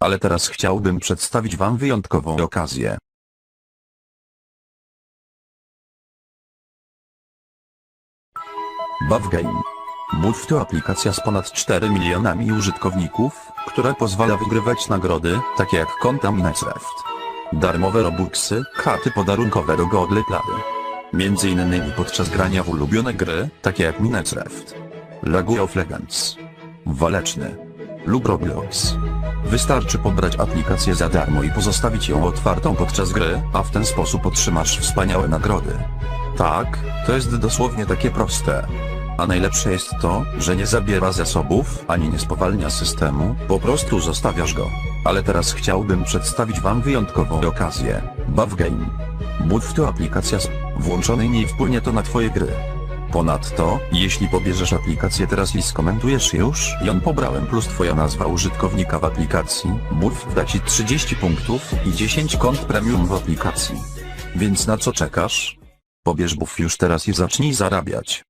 Ale teraz chciałbym przedstawić wam wyjątkową okazję. BuffGame. Move to aplikacja z ponad 4 milionami użytkowników, która pozwala wygrywać nagrody, takie jak konta Minecraft. Darmowe robuxy, karty podarunkowe do Google Play. Między innymi podczas grania w ulubione gry, takie jak Minecraft, League of Legends, Waleczny lub Roblox. Wystarczy pobrać aplikację za darmo i pozostawić ją otwartą podczas gry, a w ten sposób otrzymasz wspaniałe nagrody. Tak, to jest dosłownie takie proste. A najlepsze jest to, że nie zabiera zasobów, ani nie spowalnia systemu, po prostu zostawiasz go. Ale teraz chciałbym przedstawić wam wyjątkową okazję. BuffGame. Move to aplikacja z włączonej nie wpłynie to na twoje gry. Ponadto, jeśli pobierzesz aplikację teraz i skomentujesz już, ją pobrałem plus twoja nazwa użytkownika w aplikacji, Move da ci 30 punktów i 10 kont premium w aplikacji. Więc na co czekasz? Pobierz Buff już teraz i zacznij zarabiać.